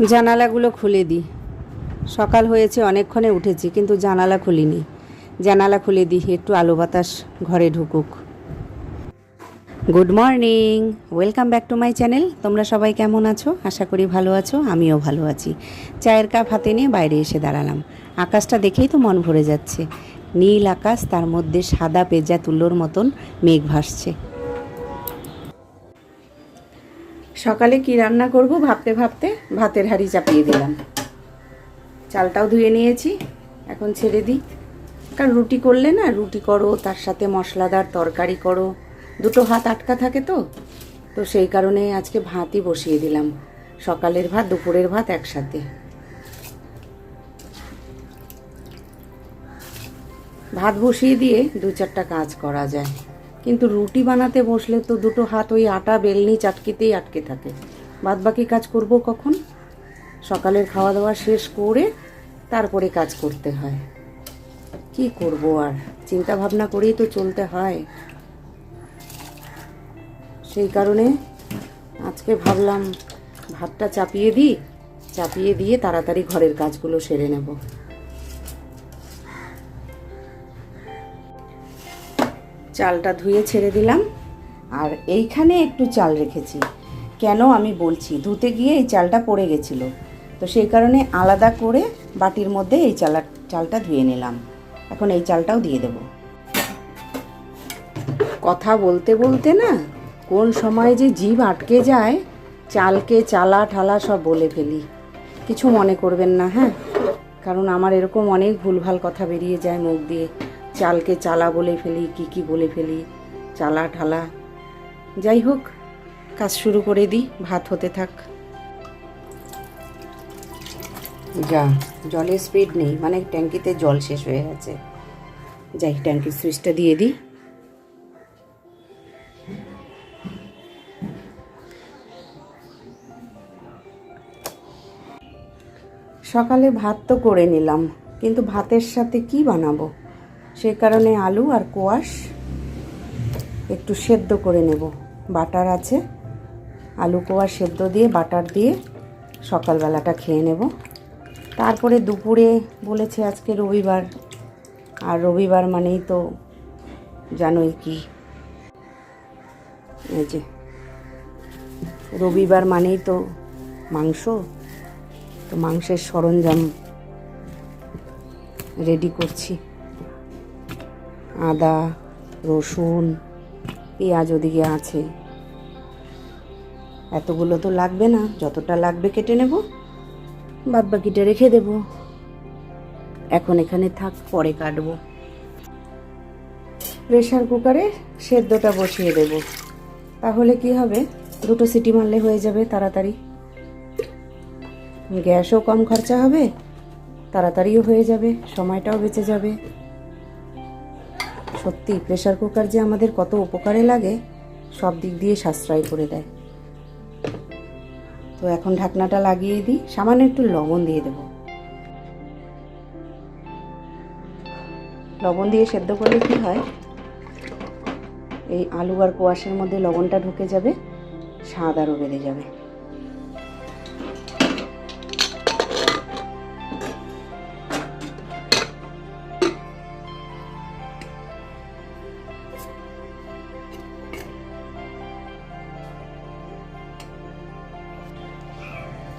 জানালাগুলো খুলে দিই সকাল হয়েছে, অনেকক্ষণে উঠেছি, কিন্তু জানালা খুলিনি। জানালা খুলে দিই একটু আলো বাতাস ঘরে ঢুকুক। Good morning, welcome back to my channel. তোমরা সবাই কেমন আছো? আশা করি ভালো আছো, আমিও ভালো আছি। চায়ের কাপ হাতে নিয়ে বাইরে এসে দাঁড়ালাম। আকাশটা দেখেই তো মন ভরে যাচ্ছে। নীল আকাশ, তার মধ্যে সাদা পেজা তুলোর মতন মেঘ ভাসছে। সকালে কি রান্না করব? ভাবতে ভাবতে ভাতের হাঁড়ি চাপিয়ে দিলাম। চালটাও ধুয়ে নিয়েছি, এখন ছেড়ে দিই। কারণ রুটি করলে না, রুটি করো, তার সাথে মশলাদার তরকারি করো। দুটো হাত আটকা থাকে তো তো সেই কারণে আজকে ভাতই বসিয়ে দিলাম। সকালের ভাত, দুপুরের ভাত একসাথে। ভাত বসিয়ে দিয়ে দু চারটা কাজ করা যায়। কিন্তু রুটি বানাতে বসলে তো দুটো হাত ওই আটা, বেলনি, চাটকিতেই আটকে থাকে। বাদ বাকি কাজ করব কখন? সকালের খাওয়া দাওয়া শেষ করে তারপরে কাজ করতে হয়। কি করব আর? চিন্তা ভাবনা করেই তো চলতে হয়। সেই কারণে আজকে ভাবলাম, ভাতটা চাপিয়ে দিই, চাপিয়ে দিয়ে তাড়াতাড়ি ঘরের কাজগুলো সেরে নেব। চালটা ধুয়ে ছেড়ে দিলাম। আর এইখানে একটু চাল রেখেছি। কেন আমি বলছি, ধুতে গিয়ে এই চালটা পড়ে গেছিল। তো সেই কারণে আলাদা করে বাটির মধ্যে এই চালা, চালটা ধুয়ে নিলাম। এখন এই চালটাও দিয়ে দেব। কথা বলতে বলতে না, কোন সময় যে জীব আটকে যায়, চালকে চালা ঠালা সব বলে ফেলি। কিছু মনে করবেন না হ্যাঁ? কারণ আমার এরকম অনেক ভুলভাল কথা বেরিয়ে যায় মুখ দিয়ে। চালকে চালা বলে ফেলি, কি কি বলে ফেলি, চালা ঠালা। যাই হোক, কাজ শুরু করে দিই, ভাত হতে থাক। যা, জলের স্পিড নেই মানে ট্যাঙ্কিতে জল শেষ হয়ে গেছে। যাই, ট্যাঙ্কির সুইচটা দিয়ে দিই। সকালে ভাত তো করে নিলাম, কিন্তু ভাতের সাথে কি বানাবো? সেই কারণে আলু আর কোয়াশ একটু সেদ্ধ করে নেব। বাটার আছে। আলু, কোয়াশ সেদ্ধ দিয়ে, বাটার দিয়ে সকালবেলাটা খেয়ে নেব। তারপরে দুপুরে বলেছে আজকে রবিবার। আর রবিবার মানেই তো জানোই কি। এই যে, রবিবার মানেই তো মাংস। তো মাংসের সরঞ্জাম রেডি করছি। আদা রসুন পেঁয়াজ ওদিকে আছে। এতগুলো তো লাগবে না যতটা লাগবে কেটে নেব। বাদ বাকিটা রেখে দেব। এখন এখানে থাক পরে কাটব। প্রেশার কুকারে সেদ্ধটা বসিয়ে দেব। তাহলে কি হবে? দুটো সিটি মারলে হয়ে যাবে তাড়াতাড়ি। গ্যাসও কম খরচা হবে তাড়াতাড়িও হয়ে যাবে সময়টাও বেঁচে যাবে। সত্যি প্রেশার কুকার যে আমাদের কত উপকারে লাগে, সব দিক দিয়ে সাশ্রয় করে দেয়। তো এখন ঢাকনাটা লাগিয়ে দিই, সামান্য একটু লবণ দিয়ে দেব। লবণ দিয়ে সেদ্ধ করলে কি হয়, এই আলু আর কোয়াশের মধ্যে লবণটা ঢুকে যাবে, স্বাদ আরও বেড়ে যাবে।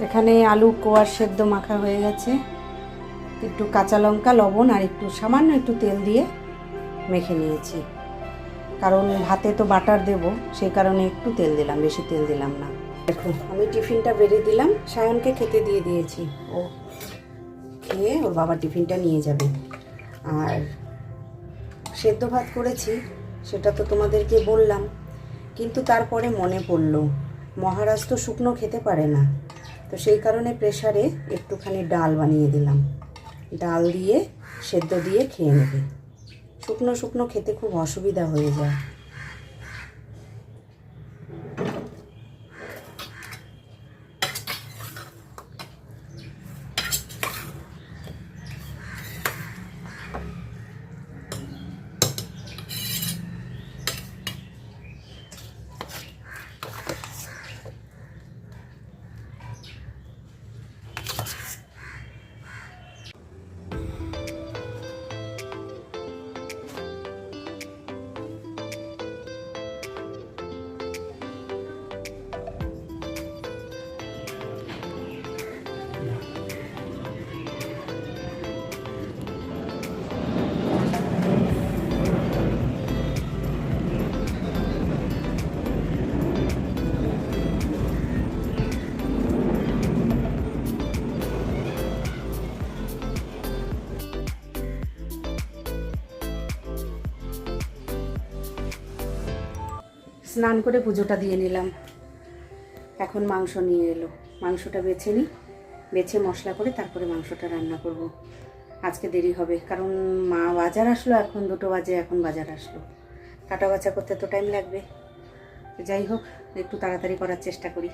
এখানে আলু, কোয়ার সেদ্ধ মাখা হয়ে গেছে। একটু কাঁচা লঙ্কা, লবণ আর একটু সামান্য একটু তেল দিয়ে মেখে নিয়েছি। কারণ ভাতে তো বাটার দেব, সেই কারণে একটু তেল দিলাম, বেশি তেল দিলাম না। দেখো, আমি টিফিনটা বেড়ে দিলাম, সায়নকে খেতে দিয়ে দিয়েছি। ও খেয়ে ওর বাবা টিফিনটা নিয়ে যাবে। আর সেদ্ধ ভাত করেছি, সেটা তো তোমাদেরকে বললাম, কিন্তু তারপরে মনে পড়ল, মহারাজ তো শুকনো খেতে পারে না। তো সেই কারণে প্রেশারে একটুখানি ডাল বানিয়ে দিলাম। ডাল দিয়ে, সেদ্ধ দিয়ে খেয়ে নেবে। শুকনো শুকনো খেতে খুব অসুবিধা হয়ে যায়। স্নান করে পুজোটা দিয়ে নিলাম। এখন মাংস নিয়ে এলো। মাংসটা বেছে নিই বেছে মশলা করে তারপরে মাংসটা রান্না করব। আজকে দেরি হবে, কারণ মা বাজার আসলো, এখন দুটো বাজে, এখন বাজার আসলো। কাটা বাছা করতে তো টাইম লাগবে। যাই হোক, একটু তাড়াতাড়ি করার চেষ্টা করি।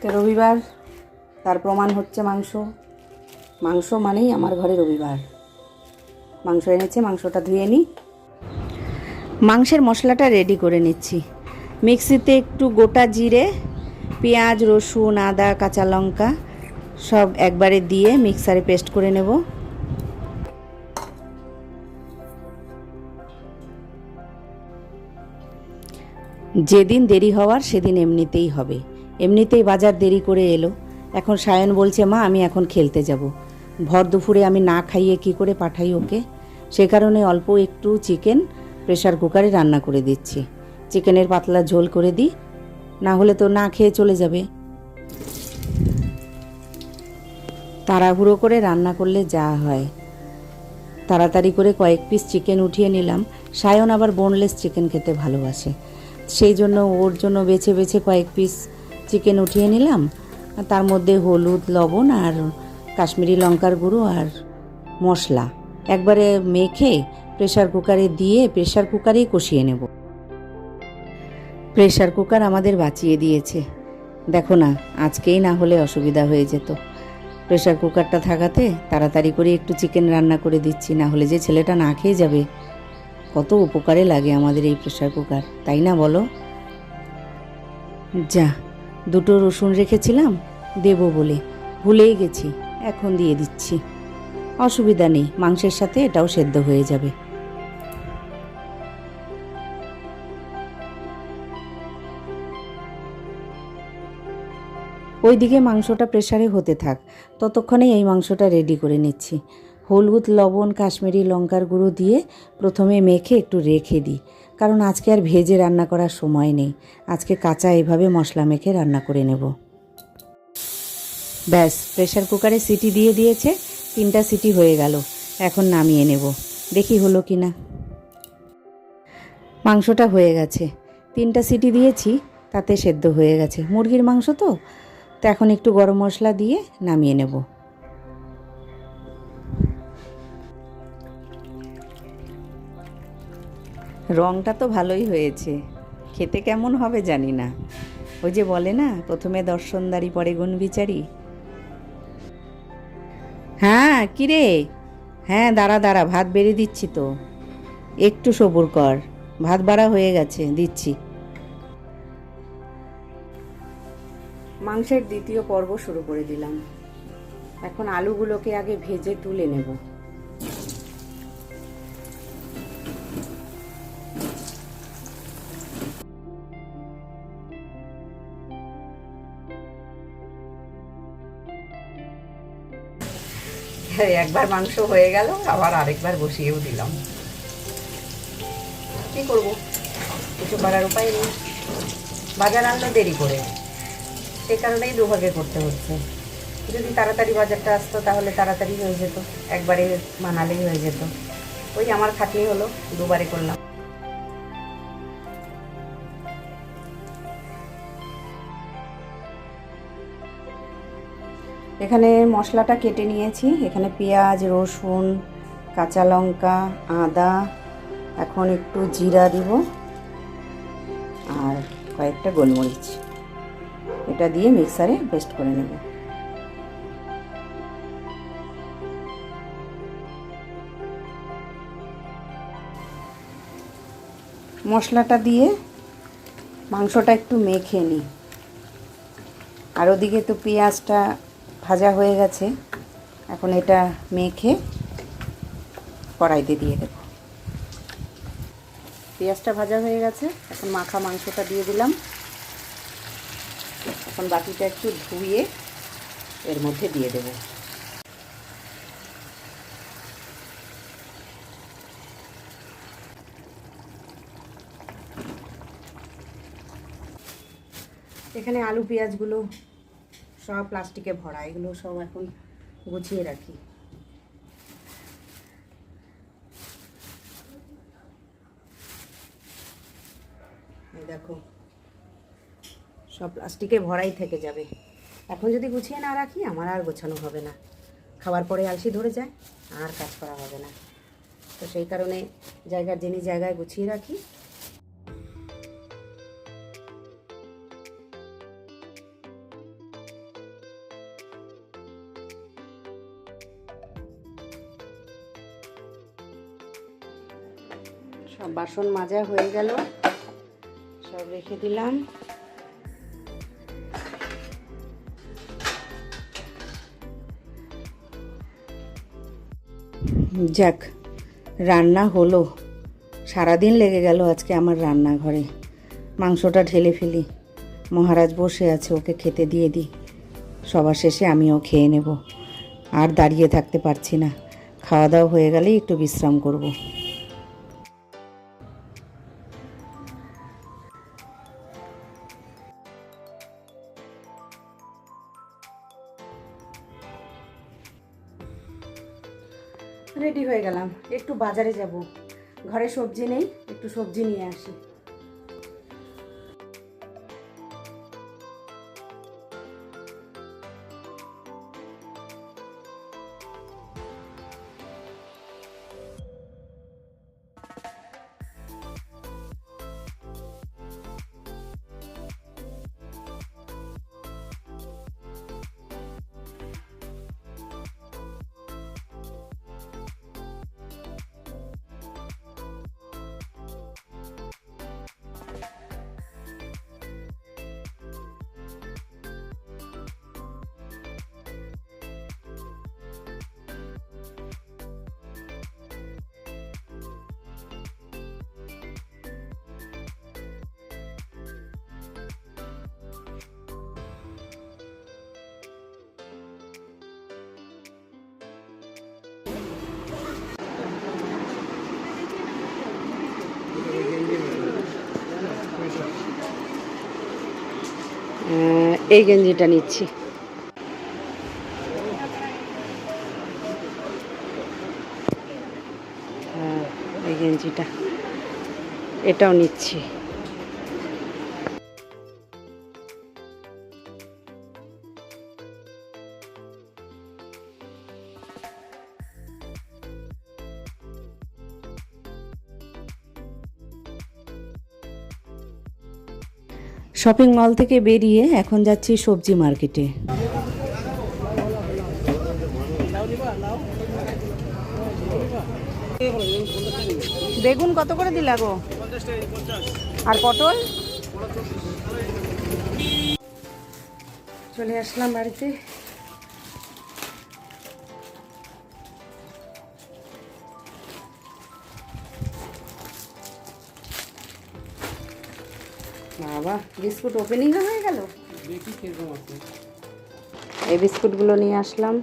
তো রবিবার, তার প্রমাণ হচ্ছে মাংস। মাংস মানেই আমার ঘরে রবিবার। মাংস এনেছে, মাংসটা ধুয়ে নিই মাংসের মশলাটা রেডি করে নিচ্ছি। মিক্সিতে একটু গোটা জিরে, পেঁয়াজ, রসুন, আদা, কাঁচা লঙ্কা সব একবারে দিয়ে মিক্সারে পেস্ট করে নেব। যেদিন দেরি হওয়ার সেদিন এমনিতেই হবে। এমনিতেই বাজার দেরি করে এলো। এখন সায়ন বলছে, মা, আমি এখন খেলতে যাব। ভর দুপুরে আমি না খাইয়ে কি করে পাঠাই ওকে? সে কারণে অল্প একটু চিকেন প্রেসার কুকারে রান্না করে দিচ্ছি। চিকেনের পাতলা ঝোল করে দিই না হলে তো না খেয়ে চলে যাবে। তাড়াহুড়ো করে রান্না করলে যা হয়। তাড়াতাড়ি করে কয়েক পিস চিকেন উঠিয়ে নিলাম। সায়ন আবার বোনলেস চিকেন খেতে ভালোবাসে। সেই জন্য ওর জন্য বেছে বেছে কয়েক পিস চিকেন উঠিয়ে নিলাম। তার মধ্যে হলুদ, লবণ আর কাশ্মীরি লঙ্কার গুঁড়ো আর মশলা। একবারে মেখে প্রেসার কুকারে দিয়ে প্রেশার কুকারেই কষিয়ে নেব। প্রেশার কুকার আমাদের বাঁচিয়ে দিয়েছে। দেখো না, আজকেই না হলে অসুবিধা হয়ে যেত। প্রেশার কুকারটা থাকাতে তাড়াতাড়ি করে একটু চিকেন রান্না করে দিচ্ছি, না হলে যে ছেলেটা না খেয়ে যাবে। কত উপকারে লাগে আমাদের এই প্রেশার কুকার তাই না বলো? যা, দুটো রসুন রেখেছিলাম, দেবো বলে। ভুলেই গেছি, এখন দিয়ে দিচ্ছি। অসুবিধা নেই, মাংসের সাথে এটাও সেদ্ধ হয়ে যাবে। ওইদিকে মাংসটা প্রেশারে হতে থাক। ততক্ষণে এই মাংসটা রেডি করে নিচ্ছি। হলুদ, লবণ, কাশ্মীরি লঙ্কার গুঁড়ো দিয়ে প্রথমে মেখে একটু রেখে দিই। কারণ আজকে আর ভেজে রান্না করার সময় নেই। আজকে কাঁচা এভাবে মশলা মেখে রান্না করে নেব। ব্যাস প্রেশার কুকারে সিটি দিয়ে দিয়েছে। তিনটা সিটি হয়ে গেল। এখন নামিয়ে নেব। দেখি হলো কি না মাংসটা হয়ে গেছে। তিনটা সিটি দিয়েছি, তাতে সেদ্ধ হয়ে গেছে। মুরগির মাংস তো? তো এখন একটু গরম মশলা দিয়ে নামিয়ে নেব। রংটা তো ভালোই হয়েছে। খেতে কেমন হবে জানি না। ওই যে বলে না, প্রথমে দর্শনদারি পরে গুণ বিচারি। হ্যাঁ কিরে? হ্যাঁ দাঁড়া দাঁড়া, ভাত বেড়ে দিচ্ছি তো। একটু সবুর কর। ভাত বাড়া হয়ে গেছে, দিচ্ছি। মাংসের দ্বিতীয় পর্ব শুরু করে দিলাম। এখন আলুগুলোকে আগে ভেজে তুলে নেব। একবার মাংস হয়ে গেল, আবার আরেকবার বসিয়েও দিলাম। কি করব? কিছু করার উপায় নেই। বাজার আনলো দেরি করে। সে কারণেই দুভাগে করতে হচ্ছে। যদি তাড়াতাড়ি বাজারটা আসতো, তাহলে তাড়াতাড়ি হয়ে যেত। একবারে বানালেই হয়ে যেত। ওই আমার খাটিয়ে হলো, দুবারে করলাম। এখানে মশলাটা কেটে নিয়েছি। এখানে পেঁয়াজ, রসুন, কাঁচা লঙ্কা, আদা, এখন একটু জিরা দিব। আর কয়েকটা গোলমরিচ। এটা দিয়ে মিক্সারে পেস্ট করে নেব। মশলাটা দিয়ে মাংসটা একটু মেখে নিই আর ওদিকে তো পেঁয়াজটা ভাজা হয়ে গেছে। এখন এটা মেখে কড়াইতে দিয়ে দেব। পেঁয়াজটা ভাজা হয়ে গেছে। এখন মাখা মাংসটা দিয়ে দিলাম। এখন বাটিটা একটু ধুয়ে এর মধ্যে দিয়ে দেব। এখানে আলু, পেঁয়াজগুলো সব প্লাস্টিকে ভরা, এগুলো সব এখন গুছিয়ে রাখি। সব প্লাস্টিকে ভরাই থেকে যাবে। এখন যদি গুছিয়ে না রাখি, আমার আর গোছানো হবে না। খাবার পরে আলসি ধরে যায়, আর কাজ করা হবে না। তো সেই কারণে জায়গার জিনিস জায়গায় গুছিয়ে রাখি, সব বাসন মাজা হয়ে গেল। সব রেখে দিলাম। যাক, রান্না হলো। সারাদিন লেগে গেল আজকে আমার রান্নাঘরে। মাংসটা ঢেলে ফেলি। মহারাজ বসে আছে, ওকে খেতে দিয়ে দিই। সবার শেষে আমিও খেয়ে নেব। আর দাঁড়িয়ে থাকতে পারছি না। খাওয়া দাওয়া হয়ে গেলেই একটু বিশ্রাম করব। রেডি হয়ে গেলাম। একটু বাজারে যাব। ঘরে সবজি নেই একটু সবজি নিয়ে আসি। এই গেঞ্জিটা নিচ্ছি। হ্যাঁ এই গেঞ্জিটা। এটাও নিচ্ছি। শপিং মল থেকে বেরিয়ে এখন যাচ্ছি সবজি মার্কেটে। বেগুন কত করে দিলা গো? আর পটল? চলে আসলাম বাড়িতে। বাবা বিস্কুট ওপেনিং হয়ে গেল? এই বিস্কুটগুলো নিয়ে আসলাম।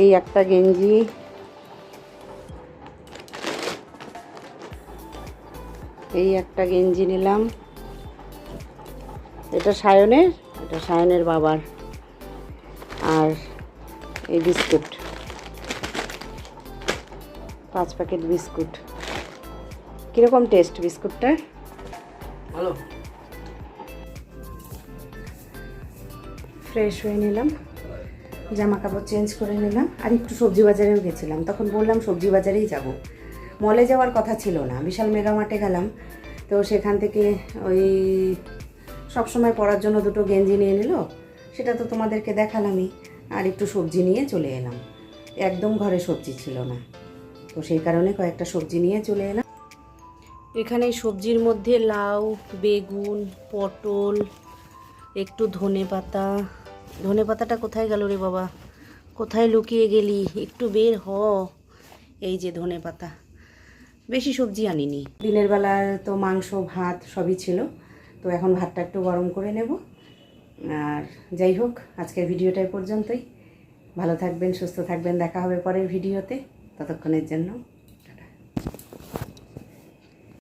এই একটা গেঞ্জি। এই একটা গেঞ্জি নিলাম। এটা সায়নের? এটা সায়নের বাবার। আর এই বিস্কুট। পাঁচ প্যাকেট বিস্কুট। কীরকম টেস্ট বিস্কুটটার? ভালো। ফ্রেশ হয়ে নিলাম। জামা কাপড় চেঞ্জ করে নিলাম। আর একটু সবজি বাজারেও গেছিলাম। তখন বললাম সবজি বাজারেই যাব। মলে যাওয়ার কথা ছিল না। বিশাল মেগা মার্টে গেলাম। তো সেখান থেকে ওই সব সময় পরার জন্য দুটো গেঞ্জি নিয়ে নিল। সেটা তো তোমাদেরকে দেখালামই। আর একটু সবজি নিয়ে চলে এলাম। একদম ঘরে সবজি ছিল না। তো সেই কারণে কয়েকটা সবজি নিয়ে চলে এলাম। এখানে সবজির মধ্যে লাউ, বেগুন, পটল, একটু ধনে পাতা। ধনে পাতাটা কোথায় গেল রে বাবা? কোথায় লুকিয়ে গেলি? একটু বের হ। এই যে ধনে পাতা। বেশি সবজি আনিনি। দিনের বেলা তো মাংস, ভাত সবই ছিল। তো এখন ভাতটা একটু গরম করে নেব। আর যাই হোক, আজকের ভিডিওটা পর্যন্তই। ভালো থাকবেন, সুস্থ থাকবেন। দেখা হবে পরের ভিডিওতে। ততক্ষণের জন্য